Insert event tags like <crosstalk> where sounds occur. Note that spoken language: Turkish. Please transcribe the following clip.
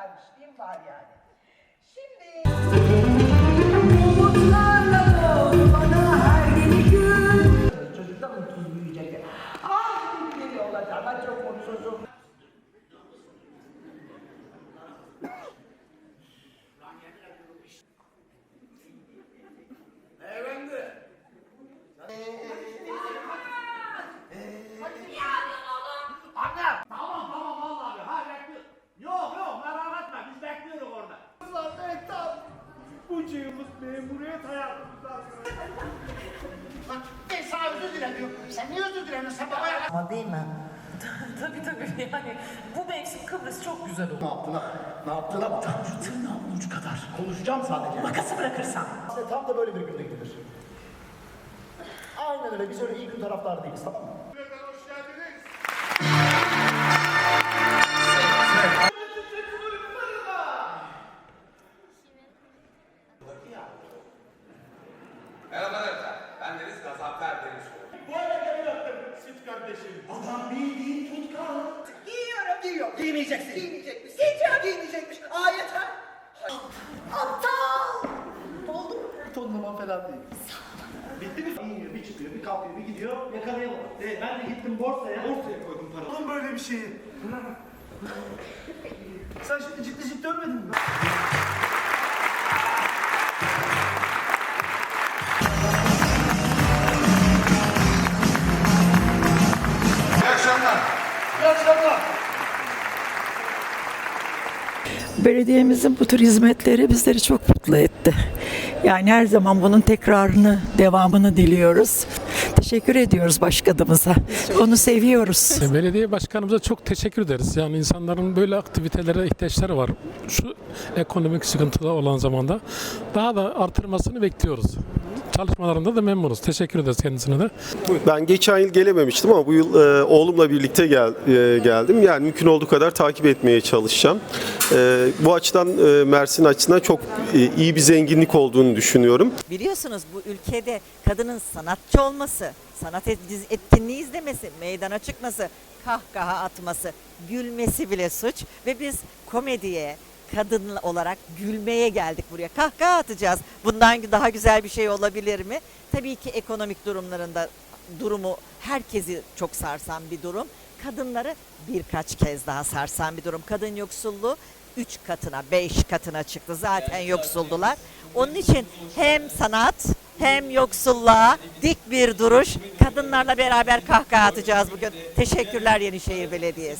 kardeşliğim var yani. Şimdi... Umutlarla bana her yeni gün. Çocuk da mutsuz büyüyecek. Ah bir olacak. Ben çok mutsuzum. Sen babaya Ama değil mi? <laughs> Tabii tabii yani bu mevsim Kıbrıs çok güzel olur. Ne yaptığına, ne yaptığına bak. Tam şu tırnağımın ucu kadar. Konuşacağım sadece. Makası bırakırsan. İşte tam da böyle bir günde gidilir. Aynen öyle. Biz öyle iyi gün taraftar değiliz tamam mı? Hoş geldiniz. Merhabalar efendim. Ben Deniz Gazaplar Deniz. Kardeşim. Adam bildiğin tutkal. Giyiyorum, giyiyorum. Giymeyeceksin. Giymeyecekmiş. Giyeceğim, giymeyecekmiş. Aa yeter. Aptal. Oldu? Tonlaman falan değil. Bitti mi? Bir iniyor, bir çıkıyor, bir kalkıyor, bir gidiyor. Yakalayalım. Ee, ben de gittim borsaya. Borsaya koydum parayı. Oğlum böyle bir şeyi. Sen şimdi ciddi ciddi ölmedin mi? Belediyemizin bu tür hizmetleri bizleri çok mutlu etti. Yani her zaman bunun tekrarını, devamını diliyoruz. Teşekkür ediyoruz başkanımıza. Onu seviyoruz. Belediye başkanımıza çok teşekkür ederiz. Yani insanların böyle aktivitelere ihtiyaçları var. Şu ekonomik sıkıntıda olan zamanda daha da artırmasını bekliyoruz. Çalışmalarında da memnunuz. Teşekkür ederiz kendisine de. Ben geçen yıl gelememiştim ama bu yıl e, oğlumla birlikte gel, e, geldim. Yani mümkün olduğu kadar takip etmeye çalışacağım. E, bu açıdan e, Mersin açısından çok e, iyi bir zenginlik olduğunu düşünüyorum. Biliyorsunuz bu ülkede kadının sanatçı olması, sanat et- etkinliği izlemesi, meydana çıkması, kahkaha atması, gülmesi bile suç ve biz komediye, kadın olarak gülmeye geldik buraya. Kahkaha atacağız. Bundan daha güzel bir şey olabilir mi? Tabii ki ekonomik durumlarında durumu herkesi çok sarsan bir durum. Kadınları birkaç kez daha sarsan bir durum. Kadın yoksulluğu 3 katına, 5 katına çıktı. Zaten yoksuldular. Onun için hem sanat hem yoksulluğa dik bir duruş. Kadınlarla beraber kahkaha atacağız bugün. Teşekkürler Yenişehir Belediyesi.